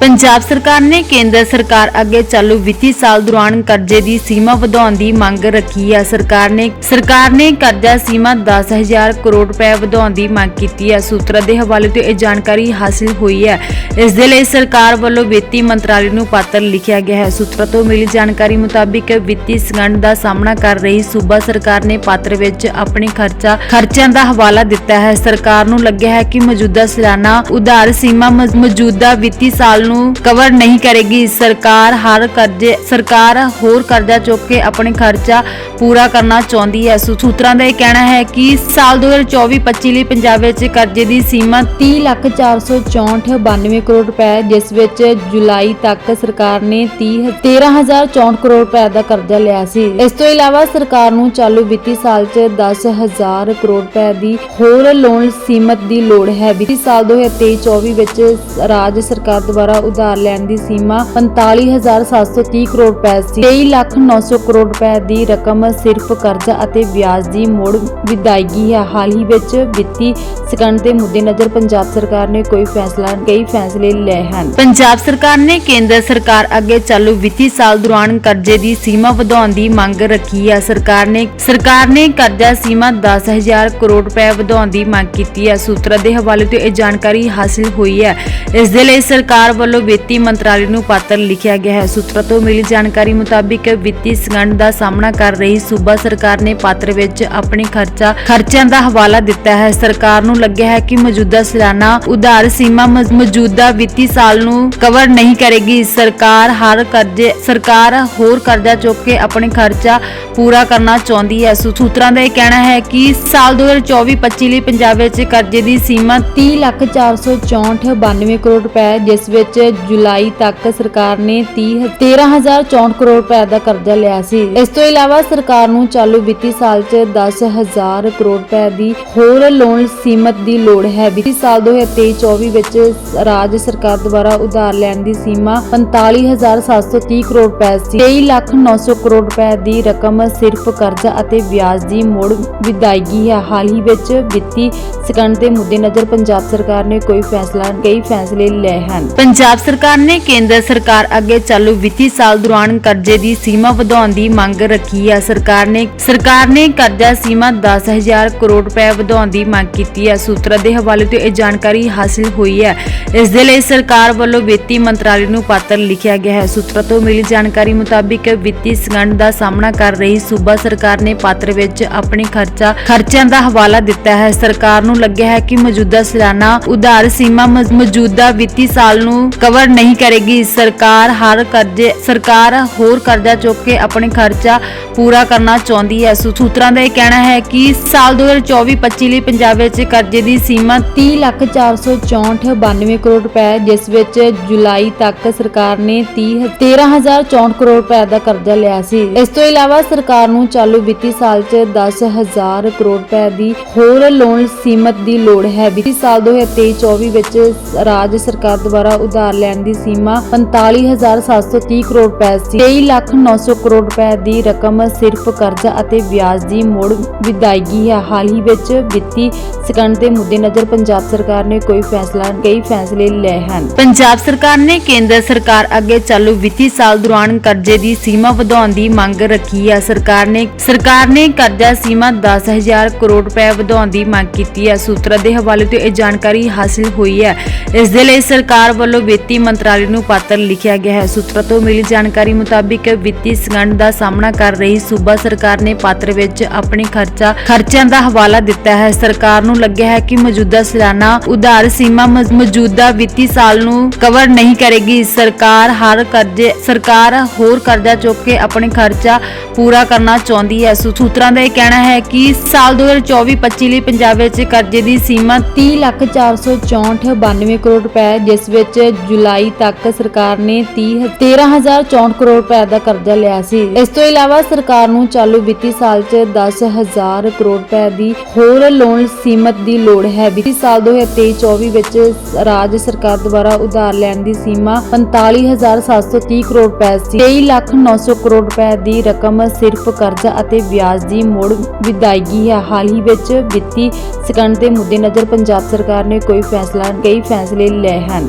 ਪੰਜਾਬ ਸਰਕਾਰ ਨੇ ਕੇਂਦਰ ਸਰਕਾਰ ਅੱਗੇ ਚਾਲੂ ਵਿੱਤੀ ਸਾਲ ਦੌਰਾਨ ਕਰਜ਼ੇ ਦੀ ਸੀਮਾ ਵਧਾਉਣ ਦੀ ਮੰਗ ਰੱਖੀ ਹੈ। ਸਰਕਾਰ ਨੇ ਸਰਕਾਰ ਨੇ ਕਰਜ਼ਾ ਸੀਮਾ 10000 ਕਰੋੜ ਰੁਪਏ ਵਧਾਉਣ ਦੀ ਮੰਗ ਕੀਤੀ ਹੈ। ਸੂਤਰਾਂ ਦੇ ਹਵਾਲੇ ਤੋਂ ਇਹ ਜਾਣਕਾਰੀ ਹਾਸਿਲ ਹੋਈ ਹੈ। ਇਸ ਦੇ ਲਈ ਸਰਕਾਰ ਵੱਲੋਂ ਵਿੱਤੀ ਮੰਤਰਾਲੇ ਨੂੰ ਪੱਤਰ ਲਿਖਿਆ ਗਿਆ ਹੈ। ਸੂਤਰਾਂ ਤੋਂ ਮਿਲੀ ਜਾਣਕਾਰੀ ਮੁਤਾਬਿਕ ਵਿੱਤੀ ਸੰਕਟ ਦਾ ਸਾਹਮਣਾ ਕਰ ਰਹੀ ਸੂਬਾ ਸਰਕਾਰ ਨੇ ਪੱਤਰ ਵਿੱਚ ਆਪਣੇ ਖਰਚਾ ਖਰਚਿਆਂ ਦਾ ਹਵਾਲਾ ਦਿੱਤਾ ਹੈ। ਸਰਕਾਰ ਨੂੰ ਲੱਗਿਆ ਹੈ ਕਿ ਮੌਜੂਦਾ ਸਾਲਾਨਾ ਉਧਾਰ ਸੀਮਾ ਮੌਜੂਦਾ ਵਿੱਤੀ ਸਾਲ ਨੂੰ ਕਵਰ ਨਹੀਂ ਕਰੇਗੀ। ਸਰਕਾਰ ਹਰ ਕਰਜ਼ੇ ਸਰਕਾਰ ਹੋਰ ਕਰਜ਼ਾ ਚੁੱਕ ਕੇ ਆਪਣੇ ਖਰਚਾ ਪੂਰਾ ਕਰਨਾ ਚਾਹੁੰਦੀ ਹੈ। ਸੂਤਰਾਂ ਦਾ ਇਹ ਕਹਿਣਾ ਹੈ ਕਿ ਸਾਲ 2024-25 ਲਈ ਪੰਜਾਬ ਵਿੱਚ ਕਰਜ਼ੇ ਦੀ ਸੀਮਾ 30,464,92 ਕਰੋੜ ਰੁਪਏ ਜਿਸ ਵਿੱਚ ਜੁਲਾਈ ਤੱਕ ਸਰਕਾਰ ਨੇ 30 13064 ਕਰੋੜ ਰੁਪਏ ਦਾ ਕਰਜ਼ਾ ਲਿਆ ਸੀ। ਇਸ ਤੋਂ ਇਲਾਵਾ ਸਰਕਾਰ ਨੂੰ ਚਾਲੂ ਵਿੱਤੀ ਸਾਲ 'ਚ 10000 ਕਰੋੜ ਰੁਪਏ ਦੀ ਹੋਰ ਲੋਨ ਸੀਮਤ ਦੀ ਲੋੜ ਹੈ। ਵਿੱਤੀ ਸਾਲ 2023-24 ਵਿੱਚ ਰਾਜ ਸਰਕਾਰ ਦੁਆਰਾ ਉਧਾਰ ਲੈਣ ਦੀ ਸੀਮਾ 45730 ਕਰੋੜ ਰੁਪਏ ਸੀ। 23,900 ਕਰੋੜ ਰੁਪਏ ਦੀ ਰਕਮ ਸਿਰਫ ਕਰਜ਼ਾ ਅਤੇ ਵਿਆਜ ਦੀ ਮੋੜ ਵਿਦਾਇਗੀ ਹੈ। ਹਾਲ ਹੀ ਵਿੱਚ ਵਿੱਤੀ ਸਕੰਡ ਦੇ ਮੁੱਦੇ ਨਜ਼ਰ ਪੰਜਾਬ ਸਰਕਾਰ ਨੇ ਕੋਈ ਫੈਸਲਾ ਕਈ ਫੈਸਲੇ ਲਏ ਹਨ। ਪੰਜਾਬ ਸਰਕਾਰ ਨੇ ਕੇਂਦਰ ਸਰਕਾਰ ਅੱਗੇ ਚਾਲੂ ਵਿੱਤੀ ਸਾਲ ਦੌਰਾਨ ਕਰਜ਼ੇ ਦੀ ਸੀਮਾ ਵਧਾਉਣ ਦੀ ਮੰਗ ਰੱਖੀ ਹੈ। ਸਰਕਾਰ ਨੇ ਸਰਕਾਰ ਨੇ ਕਰਜ਼ਾ ਸੀਮਾ 10000 ਕਰੋੜ ਰੁਪਏ ਵਧਾਉਣ ਦੀ ਮੰਗ ਕੀਤੀ ਹੈ। ਸੂਤਰਾਂ ਦੇ ਹਵਾਲੇ ਤੋਂ ਇਹ ਜਾਣਕਾਰੀ ਹਾਸਿਲ ਹੋਈ ਹੈ। ਇਸ ਦੇ ਲਈ ਸਰਕਾਰ ਵੱਲੋਂ ਵਿੱਤੀ ਮੰਤਰਾਲੇ ਨੂੰ ਪੱਤਰ ਲਿਖਿਆ ਗਿਆ ਹੈ। ਸੂਤਰਾਂ ਤੋਂ ਮਿਲੀ ਜਾਣਕਾਰੀ ਮੁਤਾਬਿਕ ਵਿੱਤੀ ਸੰਕਟ ਦਾ ਸਾਹਮਣਾ ਕਰ ਰਹੀ ਸੂਬਾ ਸਰਕਾਰ ਨੇ ਪੱਤਰ ਵਿੱਚ ਆਪਣੇ ਖਰਚਾ ਖਰਚਿਆਂ ਦਾ ਹਵਾਲਾ ਦਿੱਤਾ ਹੈ। ਸਰਕਾਰ ਨੂੰ ਲੱਗਿਆ ਹੈ ਕਿ ਮੌਜੂਦਾ ਸਾਲਾਨਾ ਉਧਾਰ ਸੀਮਾ ਮੌਜੂਦਾ ਵਿੱਤੀ ਸਾਲ ਨੂੰ ਕਵਰ ਨਹੀਂ ਕਰੇਗੀ। ਸਰਕਾਰ ਹਰ ਕਰਜ਼ੇ ਸਰਕਾਰ ਹੋਰ ਕਰਜ਼ਾ ਚੁੱਕ ਕੇ ਆਪਣੇ ਖਰਚਾ ਪੂਰਾ ਕਰਨਾ ਚਾਹੁੰਦੀ ਹੈ। ਸੂਤਰਾਂ ਦਾ ਇਹ ਕਹਿਣਾ ਹੈ ਕਿ ਸਾਲ 2024-25 ਲਈ ਪੰਜਾਬ ਵਿੱਚ ਕਰਜ਼ੇ ਦੀ ਸੀਮਾ 30,464,92 ਕਰੋੜ ਰੁਪਏ ਹੈ, ਜਿਸ ਵਿੱਚ ਜੁਲਾਈ ਤੱਕ ਸਰਕਾਰ ਨੇ 30 13064 ਕਰੋੜ ਰੁਪਏ ਦਾ ਕਰਜ਼ਾ ਲਿਆ ਸੀ। ਇਸ ਤੋਂ ਇਲਾਵਾ ਸਰਕਾਰ ਨੂੰ ਚਾਲੂ ਵਿੱਤੀ ਸਾਲ 'ਚ 10000 ਕਰੋੜ ਰੁਪਏ ਦੀ ਹੋਰ ਲੋਨ ਸੀਮਤ ਦੀ ਲੋੜ ਹੈ। ਵਿੱਤੀ ਸਾਲ 2023-24 ਵਿੱਚ ਰਾਜ ਸਰਕਾਰ ਦੁਆਰਾ ਉਧਾਰ ਲੈਣ ਦੀ ਸੀਮਾ 45730 ਕਰੋੜ ਰੁਪਏ ਸੀ। 23,900 ਕਰੋੜ ਰੁਪਏ ਦੀ ਰਕਮ ਸਿਰਫ ਕਰਜ਼ਾ ਅਤੇ ਵਿਆਜ ਦੀ ਮੋੜ ਵਿਦਾਇਗੀ ਹੈ। ਹਾਲ ਹੀ ਵਿੱਚ ਵਿੱਤੀ ਸਕੰਡ ਦੇ ਮੁੱਦੇ ਨਜ਼ਰ ਪੰਜਾਬ ਸਰਕਾਰ ਨੇ ਕੋਈ ਫੈਸਲਾ ਕਈ ਫੈਸਲੇ ਲਏ ਹਨ। ਪੰਜਾਬ ਪੰਜਾਬ ਸਰਕਾਰ ਨੇ ਕੇਂਦਰ ਸਰਕਾਰ ਅੱਗੇ ਚਾਲੂ ਵਿੱਤੀ ਸਾਲ ਦੌਰਾਨ ਕਰਜ਼ੇ ਦੀ ਸੀਮਾ ਵਧਾਉਣ ਦੀ ਮੰਗ ਰੱਖੀ ਹੈ। ਸਰਕਾਰ ਨੇ ਸਰਕਾਰ ਨੇ ਕਰਜ਼ਾ ਸੀਮਾ 10000 ਕਰੋੜ ਰੁਪਏ ਵਧਾਉਣ ਦੀ ਮੰਗ ਕੀਤੀ ਹੈ। ਸੂਤਰਾਂ ਦੇ ਹਵਾਲੇ ਤੋਂ ਇਹ ਜਾਣਕਾਰੀ ਹਾਸਿਲ ਹੋਈ ਹੈ। ਇਸ ਦੇ ਲਈ ਸਰਕਾਰ ਵੱਲੋਂ ਵਿੱਤੀ ਮੰਤਰਾਲੇ ਨੂੰ ਪੱਤਰ ਲਿਖਿਆ ਗਿਆ ਹੈ। ਸੂਤਰਾਂ ਤੋਂ ਮਿਲੀ ਜਾਣਕਾਰੀ ਮੁਤਾਬਿਕ ਵਿੱਤੀ ਸੰਕਟ ਦਾ ਸਾਹਮਣਾ ਕਰ ਰਹੀ ਸੂਬਾ ਸਰਕਾਰ ਨੇ ਪੱਤਰ ਵਿੱਚ ਆਪਣੇ ਖਰਚਾ ਖਰਚਿਆਂ ਦਾ ਹਵਾਲਾ ਦਿੱਤਾ ਹੈ। ਸਰਕਾਰ ਨੂੰ ਲੱਗਿਆ ਹੈ ਕਿ ਮੌਜੂਦਾ ਸਾਲਾਨਾ ਉਧਾਰ ਸੀਮਾ ਮੌਜੂਦਾ ਵਿੱਤੀ ਸਾਲ ਨੂੰ ਕਵਰ ਨਹੀਂ ਕਰੇਗੀ। ਸਰਕਾਰ ਹਰ ਕਰਜ਼ੇ ਸਰਕਾਰ ਹੋਰ ਕਰਜ਼ਾ ਚੁੱਕ ਕੇ ਆਪਣੇ ਖਰਚਾ ਪੂਰਾ ਕਰਨਾ ਚਾਹੁੰਦੀ ਹੈ। ਸੂਤਰਾਂ ਦਾ ਇਹ ਕਹਿਣਾ ਹੈ ਕਿ ਸਾਲ 2024-25 ਲਈ ਪੰਜਾਬ ਵਿੱਚ ਕਰਜ਼ੇ ਦੀ ਸੀਮਾ 30,464,92 ਕਰੋੜ ਰੁਪਏ ਜਿਸ ਵਿੱਚ ਜੁਲਾਈ ਤੱਕ ਸਰਕਾਰ ਨੇ 13064 ਕਰੋੜ ਰੁਪਏ ਦਾ ਕਰਜ਼ਾ ਲਿਆ ਸੀ। ਇਸ ਤੋਂ ਇਲਾਵਾ ਸਰਕਾਰ ਨੂੰ ਚਾਲੂ ਵਿੱਤੀ ਸਾਲ 'ਚ 10000 ਕਰੋੜ ਰੁਪਏ ਦੀ ਹੋਰ ਲੋਨ ਸੀਮਤ ਦੀ ਲੋੜ ਹੈ। ਵਿੱਤੀ ਸਾਲ 2023-24 ਵਿੱਚ ਰਾਜ ਸਰਕਾਰ ਦੁਆਰਾ ਉਧਾਰ ਲੈਣ ਦੀ ਸੀਮਾ 45730 ਕਰੋੜ ਰੁਪਏ ਸੀ। 23,900 ਕਰੋੜ ਰੁਪਏ ਦੀ ਰਕਮ ਸਿਰਫ ਕਰਜ਼ਾ ਅਤੇ ਵਿਆਜ ਦੀ ਮੋੜ ਵਿਦਾਇਗੀ ਹੈ। ਹਾਲ ਹੀ ਵਿੱਚ ਵਿੱਤੀ ਸਕੰਡ ਦੇ ਮੁੱਦੇ ਨਜ਼ਰ ਪੰਜਾਬ ਸਰਕਾਰ ਨੇ ਕੋਈ ਫੈਸਲਾ ਕਈ ਫੈਸਲੇ ਲਏ ਹਨ। ਪੰਜਾਬ ਸਰਕਾਰ ਨੇ ਕੇਂਦਰ ਸਰਕਾਰ ਅੱਗੇ ਚਾਲੂ ਵਿੱਤੀ ਸਾਲ ਦੌਰਾਨ ਕਰਜ਼ੇ ਦੀ ਸੀਮਾ ਵਧਾਉਣ ਦੀ ਮੰਗ ਰੱਖੀ ਹੈ। ਸਰਕਾਰ ਨੇ ਸਰਕਾਰ ਨੇ ਕਰਜ਼ਾ ਸੀਮਾ 10000 ਕਰੋੜ ਰੁਪਏ ਵਧਾਉਣ ਦੀ ਮੰਗ ਕੀਤੀ ਹੈ। ਸੂਤਰਾਂ ਦੇ ਹਵਾਲੇ ਤੋਂ ਇਹ ਜਾਣਕਾਰੀ ਹਾਸਿਲ ਹੋਈ ਹੈ। ਇਸ ਦੇ ਲਈ ਸਰਕਾਰ ਵੱਲੋਂ ਵਿੱਤੀ ਮੰਤਰਾਲੇ ਨੂੰ ਪੱਤਰ ਲਿਖਿਆ ਗਿਆ ਹੈ। ਸੂਤਰਾਂ ਤੋਂ ਮਿਲੀ ਜਾਣਕਾਰੀ ਮੁਤਾਬਿਕ ਵਿੱਤੀ ਸੰਕਟ ਦਾ ਸਾਹਮਣਾ ਕਰ ਰਹੀ ਸੂਬਾ ਸਰਕਾਰ ਨੇ ਪੱਤਰ ਵਿੱਚ ਆਪਣੇ ਖਰਚਾ ਖਰਚਿਆਂ ਦਾ ਹਵਾਲਾ ਦਿੱਤਾ ਹੈ। ਸਰਕਾਰ ਨੂੰ ਲੱਗਿਆ ਹੈ ਕਿ ਮੌਜੂਦਾ ਸਾਲਾਨਾ ਉਧਾਰ ਸੀਮਾ ਮੌਜੂਦਾ ਵਿੱਤੀ ਸਾਲ ਨੂੰ ਕਵਰ ਨਹੀਂ ਕਰੇਗੀ। ਸਰਕਾਰ ਹਰ ਕਰਜ਼ੇ ਸਰਕਾਰ ਹੋਰ ਕਰਜ਼ਾ ਚੁੱਕ ਕੇ ਆਪਣੇ ਖਰਚਾ ਪੂਰਾ ਕਰਨਾ ਚਾਹੁੰਦੀ ਹੈ। ਸੂਤਰਾਂ ਦਾ ਇਹ ਕਹਿਣਾ ਹੈ ਕਿ ਸਾਲ 2024-25 ਲਈ ਪੰਜਾਬ ਵਿੱਚ ਕਰਜ਼ੇ ਦੀ ਸੀਮਾ 30,464,92 ਕਰੋੜ ਰੁਪਏ ਜਿਸ ਵਿੱਚ ਜੁਲਾਈ ਤੱਕ ਸਰਕਾਰ ਨੇ 30 13064 ਕਰੋੜ ਰੁਪਏ ਦਾ ਕਰਜ਼ਾ ਲਿਆ ਸੀ। ਇਸ ਤੋਂ ਇਲਾਵਾ ਸਰਕਾਰ ਨੂੰ ਚਾਲੂ ਵਿੱਤੀ ਸਾਲ 'ਚ 10000 ਕਰੋੜ ਰੁਪਏ ਦੀ ਹੋਰ ਲੋਨ ਸੀਮਤ ਦੀ ਲੋੜ ਹੈ। ਵਿੱਤੀ ਸਾਲ 2023-24 ਵਿੱਚ ਰਾਜ ਸਰਕਾਰ ਦੁਆਰਾ ਉਧਾਰ ਲੈਣ ਦੀ ਸੀਮਾ 45730 ਕਰੋੜ ਰੁਪਏ ਸੀ। 23,900 ਕਰੋੜ ਰੁਪਏ ਦੀ ਰਕਮ ਸਿਰਫ ਕਰਜ਼ਾ ਅਤੇ ਵਿਆਜ ਦੀ ਮੋੜ ਵਿਦਾਇਗੀ ਹੈ। ਹਾਲ ਹੀ ਵਿੱਚ ਵਿੱਤੀ ਸਕੰਡ ਦੇ ਮੁੱਦੇ ਨਜ਼ਰ ਪੰਜਾਬ ਸਰਕਾਰ ਨੇ ਕੋਈ ਫੈਸਲਾ ਕਈ ਫੈਸਲੇ ਲਏ ਹਨ।